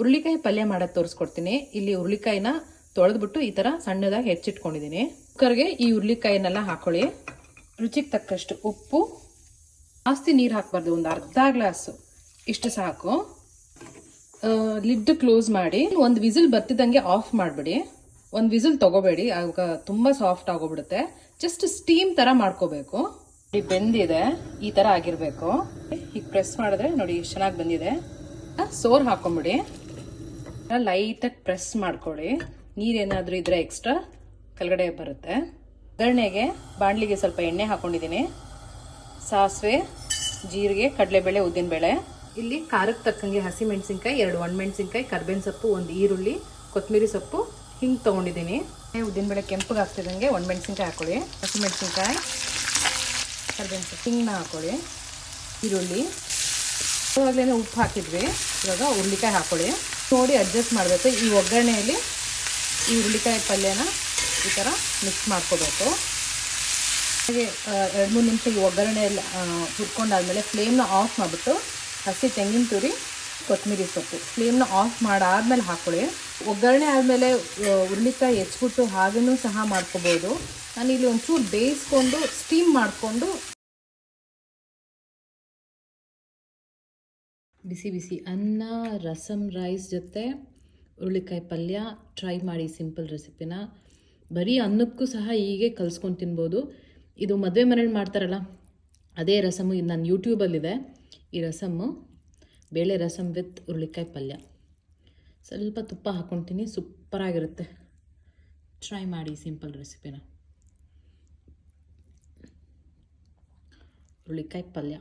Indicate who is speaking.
Speaker 1: ಹುರುಳಿಕಾಯಿ ಪಲ್ಯ ಮಾಡೋದು ತೋರಿಸ್ಕೊಡ್ತೀನಿ. ಇಲ್ಲಿ ಹುರುಳಿಕಾಯಿನ ತೊಳೆದ್ಬಿಟ್ಟು ಈ ಥರ ಸಣ್ಣದಾಗಿ ಹೆಚ್ಚಿಟ್ಕೊಂಡಿದ್ದೀನಿ. ಕುಕ್ಕರ್ಗೆ ಈ ಹುರುಳಿಕಾಯಿನೆಲ್ಲ ಹಾಕೊಳ್ಳಿ. ರುಚಿಗೆ ತಕ್ಕಷ್ಟು ಉಪ್ಪು, ಜಾಸ್ತಿ ನೀರು ಹಾಕಬಾರ್ದು, ಒಂದು ಅರ್ಧ ಗ್ಲಾಸು ಇಷ್ಟು ಸಾಕು. ಲಿಡ್ ಕ್ಲೋಸ್ ಮಾಡಿ, ಒಂದು ವಿಸಿಲ್ ಬರ್ತಿದ್ದಂಗೆ ಆಫ್ ಮಾಡಿಬಿಡಿ. ಒಂದು ವಿಸಿಲ್ ತಗೋಬೇಡಿ, ಆಗ ತುಂಬ ಸಾಫ್ಟ್ ಆಗೋಗ್ಬಿಡುತ್ತೆ. ಜಸ್ಟ್ ಸ್ಟೀಮ್ ಥರ ಮಾಡ್ಕೋಬೇಕು. ನೋಡಿ ಬೆಂದಿದೆ, ಈ ಥರ ಆಗಿರಬೇಕು. ಈಗ ಪ್ರೆಸ್ ಮಾಡಿದ್ರೆ ನೋಡಿ ಎಷ್ಟು ಚೆನ್ನಾಗಿ ಬಂದಿದೆ. ಸೋರ್ ಹಾಕೊಂಬಿಡಿ. ಲೈಟಾಗಿ ಪ್ರೆಸ್ ಮಾಡ್ಕೊಳ್ಳಿ. ನೀರೇನಾದರೂ ಇದ್ರೆ ಎಕ್ಸ್ಟ್ರಾ ಕೆಳಗಡೆ ಬರುತ್ತೆ. ಒಗ್ಗರಣೆಗೆ ಬಾಣಲಿಗೆ ಸ್ವಲ್ಪ ಎಣ್ಣೆ ಹಾಕೊಂಡಿದ್ದೀನಿ. ಸಾಸಿವೆ, ಜೀರಿಗೆ, ಕಡಲೆಬೇಳೆ, ಉದ್ದಿನಬೇಳೆ. ಇಲ್ಲಿ ಖಾರಕ್ಕೆ ತಕ್ಕಂಗೆ ಹಸಿ ಮೆಣಸಿನ್ಕಾಯಿ ಎರಡು ಒಣಮೆಣಸಿನ್ಕಾಯಿ, ಕರ್ಬೇವಿನ ಸೊಪ್ಪು, ಒಂದು ಈರುಳ್ಳಿ ಕೊತ್ತಂಬರಿ ಸೊಪ್ಪು ಹಿಂಗೆ ತೊಗೊಂಡಿದ್ದೀನಿ. ಉದ್ದಿನಬೇಳೆ ಕೆಂಪಗೆ ಹಾಕ್ತಿದ್ದಂಗೆ ಒಣಮೆಣಸಿನ್ಕಾಯಿ ಹಾಕೊಳ್ಳಿ. ಹಸಿ ಮೆಣಸಿನ್ಕಾಯಿ ಕರ್ಬೇವಿನ ಸೊಪ್ಪು ಹಿಂಗನ್ನ ಹಾಕೊಳ್ಳಿ. ಈರುಳ್ಳಿ ಇವಾಗಲೇ ಉಪ್ಪು ಹಾಕಿದ್ವಿ. ಇವಾಗ ಹುರುಳಿಕಾಯಿ ಹಾಕೊಳ್ಳಿ. ನೋಡಿ ಅಡ್ಜಸ್ಟ್ ಮಾಡಬೇಕು. ಈ ಒಗ್ಗರಣೆಯಲ್ಲಿ ಈ ಹುರುಳಿಕಾಯಿ ಪಲ್ಯನ ಈ ಥರ ಮಿಕ್ಸ್ ಮಾಡ್ಕೋಬೇಕು. ಹಾಗೆ ಎರಡು ಮೂರು ನಿಮಿಷ ಈ ಒಗ್ಗರಣೆ ಹುರ್ಕೊಂಡಾದಮೇಲೆ ಫ್ಲೇಮ್ನ ಆಫ್ ಮಾಡಿಬಿಟ್ಟು ಹಸಿ ತೆಂಗಿನ ತುರಿ, ಕೊತ್ತಂಬರಿ ಸೊಪ್ಪು. ಫ್ಲೇಮ್ನ ಆಫ್ ಮಾಡಾದ್ಮೇಲೆ ಹಾಕೊಳ್ಳಿ. ಒಗ್ಗರಣೆ ಆದಮೇಲೆ ಹುರುಳಿಕಾಯಿ ಹೆಚ್ಚಿಬಿಟ್ಟು ಹಾಗೂ ಸಹ ಮಾಡ್ಕೋಬೋದು. ನಾನು ಇಲ್ಲಿ ಒಂಚೂರು ಬೇಯಿಸ್ಕೊಂಡು ಸ್ಟೀಮ್ ಮಾಡಿಕೊಂಡು ಬಿಸಿ ಬಿಸಿ ಅನ್ನ ರಸಮ್ ರೈಸ್ ಜೊತೆ ಹುರುಳಿಕಾಯಿ ಪಲ್ಯ ಟ್ರೈ ಮಾಡಿ ಸಿಂಪಲ್ ರೆಸಿಪಿನ ಬರೀ ಅನ್ನಕ್ಕೂ ಸಹ ಹೀಗೆ ಕಲ್ಸ್ಕೊಂಡು ತಿನ್ಬೋದು. ಇದು ಮದುವೆ ಮನೇಲಿ ಮಾಡ್ತಾರಲ್ಲ, ಅದೇ ರಸಮು ಇದು ನನ್ನ ಯೂಟ್ಯೂಬಲ್ಲಿದೆ ಈ ರಸಮ್ಮು ಬೇಳೆ ರಸಮ್ ವಿತ್ ಹುರುಳಿಕಾಯಿ ಪಲ್ಯ. ಸ್ವಲ್ಪ ತುಪ್ಪ ಹಾಕ್ಕೊತೀನಿ, ಸೂಪರಾಗಿರುತ್ತೆ. ಟ್ರೈ ಮಾಡಿ ಸಿಂಪಲ್ ರೆಸಿಪಿನ ಹುರುಳಿಕಾಯಿ ಪಲ್ಯ.